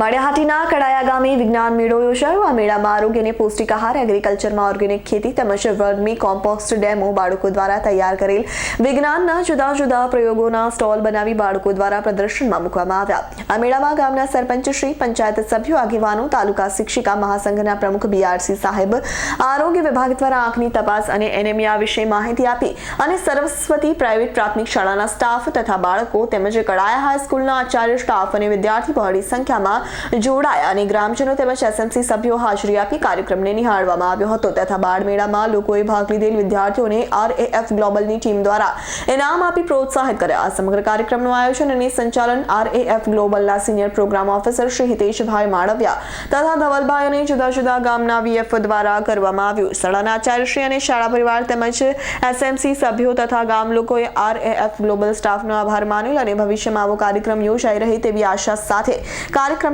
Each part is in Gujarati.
માળિયાહાટીના કડાયા ગામે વિજ્ઞાન મેળો યોજાયો. આ મેળામાં આરોગ્ય અને પૌષ્ટિક આહાર એગ્રીકલ્ચરમાં ઓર્ગેનિક ખેતી તેમજ વર્મી કોમ્પોસ્ટ ડેમો બાળકો દ્વારા તૈયાર કરેલ વિજ્ઞાનના જુદા જુદા પ્રયોગોના સ્ટોલ બનાવી બાળકો દ્વારા પ્રદર્શનમાં મૂકવામાં આવ્યા. આ મેળામાં ગામના સરપંચ શ્રી, પંચાયત સભ્યો, આગેવાનો, તાલુકા શિક્ષિકા મહાસંઘના પ્રમુખ બીઆરસી સાહેબ, આરોગ્ય વિભાગ દ્વારા આંખની તપાસ અને એનેમિયા વિશે માહિતી આપી અને સરસ્વતી પ્રાઇવેટ પ્રાથમિક શાળાના સ્ટાફ તથા બાળકો તેમજ કડાયા હાઈસ્કૂલના આચાર્ય, સ્ટાફ અને વિદ્યાર્થી બહોળી સંખ્યામાં જોડાયા અને ગ્રામજનો તેમજ એસએમસી સભ્યો હાજરી આપી કાર્યક્રમને નિહાળવામાં આવ્યો હતો. તથા બાળમેળામાં લોકોએ ભાગ લીધેલ વિદ્યાર્થીઓને આરએએફ ગ્લોબલની ટીમ દ્વારા ઇનામ આપી પ્રોત્સાહિત કર્યા. સમગ્ર કાર્યક્રમનું આયોજન અને સંચાલન RAF ગ્લોબલના senior program officer Shri Hiteshbhai Malviya તથા ધવલભાઈ અને જુદા જુદા ગામના વીએફ દ્વારા કરવામાં આવ્યું. શાળાના આચાર્યશ્રી અને શાળા પરિવાર તેમજ એસએમસી સભ્યો તથા ગામ લોકોએ આરએએફ ગ્લોબલ સ્ટાફનો આભાર માન્યો અને ભવિષ્યમાં આવો કાર્યક્રમ યોજાઈ રહે તેવી આશા સાથે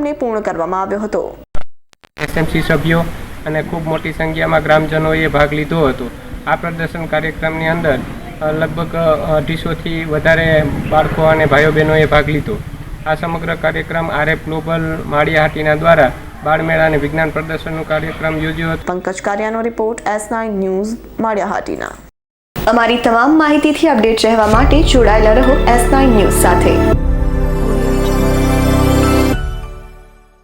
કાર્યક્રમને પૂર્ણ કરવામાં આવ્યો હતો. એસએમસી સભ્યો અને ખૂબ મોટી સંખ્યામાં ગ્રામજનોએ ભાગ લીધો હતો. આ પ્રદર્શન કાર્યક્રમની અંદર લગભગ અઢીસોથી વધારે બાળકો અને ભાઈઓ બહેનોએ ભાગ લીધો. આ સમગ્ર કાર્યક્રમ આરએફ ગ્લોબલ માળિયાહાટીના દ્વારા બાળમેળા અને વિજ્ઞાન પ્રદર્શનનો કાર્યક્રમ યોજ્યો હતો. Pankaj કારિયાનો report S nine news Maliyahatina. અમારી તમામ માહિતીથી અપડેટ રહેવા માટે જોડાયેલા રહો એસ નાઇન ન્યૂઝ સાથે.